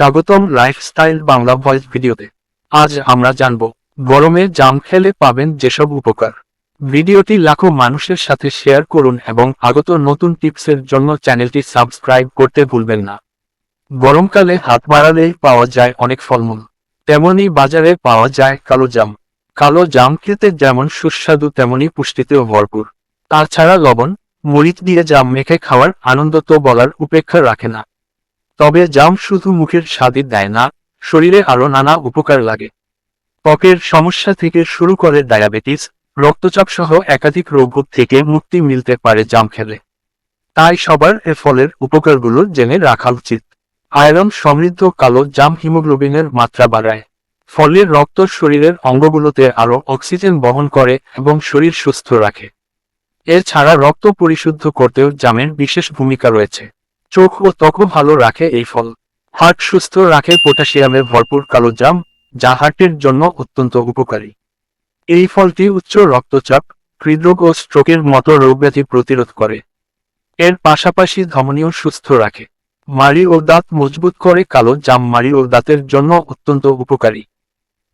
স্বাগতম lifestyle Bangla voice ভিডিওতে। আজ আমরা জানব, গরমে জাম খেলে পাবেন যেসব উপকার। ভিডিওটি লাখো মানুষের সাথে শেয়ার করুন এবং আগত নতুন টিপসের জন্য চ্যানেলটি সাবস্ক্রাইব করতে ভুলবেন না। গরমকালে হাত বাড়ালেই পাওয়া যায় অনেক ফলমূল। তেমনি বাজারে পাওয়া যায় কালো জাম। কালো জাম খেতে যেমন সুস্বাদু, তেমনি পুষ্টিতেও ভরপুর। তাছাড়া লবণ, মরিচ দিয়ে জাম মেখে খাওয়ার আনন্দ তো বলার উপেক্ষা রাখে না। তবে জাম শুধু মুখের স্বাদই দেয় না, শরীরে আরও নানা উপকার লাগে। ত্বকের সমস্যা থেকে শুরু করে ডায়াবেটিস, রক্তচাপ সহ একাধিক রোগ থেকে মুক্তি মিলতে পারে জাম খেলে। তাই সবার এ ফলের উপকারগুলো জেনে রাখা উচিত। আয়রন সমৃদ্ধ কালো জাম হিমোগ্লোবিনের মাত্রা বাড়ায়। ফলের রক্ত শরীরের অঙ্গগুলোতে আরও অক্সিজেন বহন করে এবং শরীর সুস্থ রাখে। এছাড়া রক্ত পরিশুদ্ধ করতেও জামের বিশেষ ভূমিকা রয়েছে। চোখ ও ত্বকও ভালো রাখে এই ফল। হার্ট সুস্থ রাখে পটাশিয়ামে ভরপুর কালো জাম, যা হার্টের জন্য অত্যন্ত উপকারী। এই ফলটি উচ্চ রক্তচাপ, হৃদরোগ ও স্ট্রোকের মতো রোগব্যাধি প্রতিরোধ করে। এর পাশাপাশি ধমনীয় সুস্থ রাখে। মাড়ি ও দাঁত মজবুত করে কালো জাম মাড়ি ও দাঁতের জন্য অত্যন্ত উপকারী।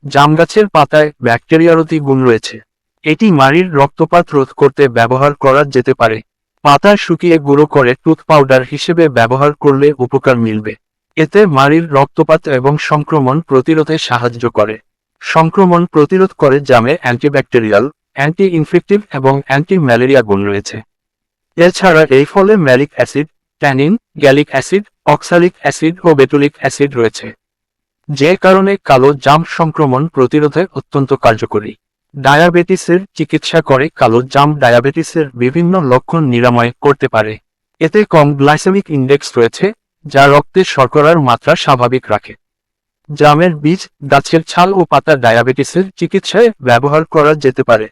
জাম গাছের পাতায় ব্যাকটেরিয়ারতি গুণ রয়েছে। এটি মাড়ির রক্তপাত রোধ করতে ব্যবহার করা যেতে পারে। পাতা শুকিয়ে গুঁড়ো করে টুথ পাউডার হিসেবে ব্যবহার করলে উপকার মিলবে। এতে মাড়ির রক্তপাত এবং সংক্রমণ প্রতিরোধে সাহায্য করে। সংক্রমণ প্রতিরোধ করে জামে অ্যান্টিব্যাকটেরিয়াল অ্যান্টি ইনফেক্টিভ এবং অ্যান্টি ম্যালেরিয়া গুণ রয়েছে। এছাড়া এই ফলে malic acid, tannin, gallic acid, oxalic acid ও বেটুলিক অ্যাসিড রয়েছে। যে কারণে কালো জাম সংক্রমণ প্রতিরোধে অত্যন্ত কার্যকরী। ডায়াবেটিসের চিকিৎসা করে কালো জাম ডায়াবেটিসের বিভিন্ন লক্ষণ নিরাময় করতে পারে। এতে কম গ্লাইসেমিক ইন্ডেক্স রয়েছে, যা রক্তের শর্করার মাত্রা স্বাভাবিক রাখে। জামের বীজ, গাছের ছাল ও পাতা ডায়াবেটিসের চিকিৎসায় ব্যবহার করা যেতে পারে।